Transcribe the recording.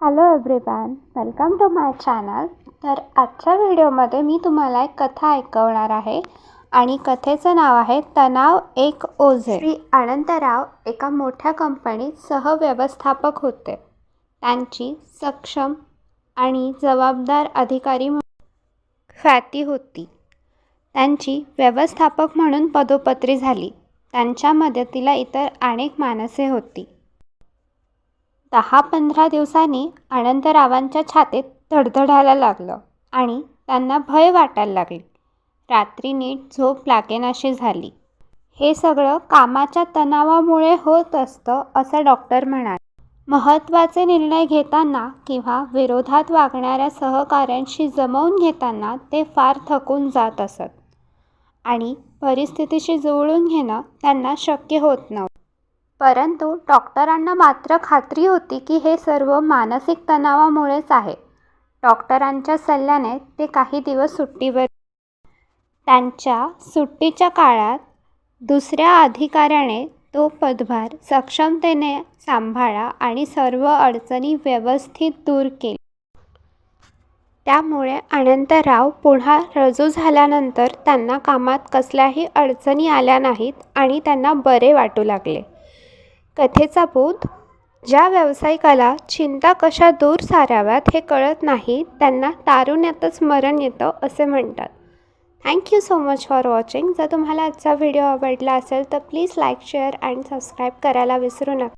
Hello everyone welcome to my channel तर आजच्या व्हिडिओमध्ये मी तुम्हाला एक कथा ऐकवणार आहे आणि कथेचं नाव आहे तणाव एक ओझे. श्री अनंतराव एका मोठ्या कंपनीत सहव्यवस्थापक होते. त्यांची सक्षम आणि जबाबदार अधिकारी म्हणून ख्याती होती. त्यांची व्यवस्थापक म्हणून पदोपत्री झाली. त्यांच्या मदतीला इतर अनेक माणसे होती. दहा पंधरा दिवसांनी अनंतरावांच्या छातीत धडधडायला लागलं आणि त्यांना भय वाटायला लागली. रात्री नीट झोप लागेनाशी झाली. हे सगळं कामाच्या तणावामुळे होत असतं असं डॉक्टर म्हणाले. महत्त्वाचे निर्णय घेताना किंवा विरोधात वागणाऱ्या सहकाऱ्यांशी जमवून घेताना ते फार थकून जात असत आणि परिस्थितीशी जुळून घेणं त्यांना शक्य होत नव्हतं. परंतु डॉक्टरांना मात्र खात्री होती की हे सर्व मानसिक तणावामुळेच आहे. डॉक्टरांच्या सल्ल्याने ते काही दिवस सुट्टीवर त्यांच्या सुट्टीच्या काळात दुसऱ्या अधिकाऱ्याने तो पदभार सक्षमतेने सांभाळा आणि सर्व अडचणी व्यवस्थित दूर केली. त्यामुळे अनंतराव पुन्हा रजू झाल्यानंतर त्यांना कामात कसल्याही अडचणी आल्या नाहीत आणि त्यांना बरे वाटू लागले. कथेचा बोध? ज्या व्यावसायिकाला चिंता कशा दूर साराव्यात हे कळत नाही त्यांना तारुण्यातच मरण येतं असे म्हणतात. Thank you so much for watching जर तुम्हाला आजचा व्हिडिओ आवडला असेल तर please like share and subscribe करायला विसरू नका.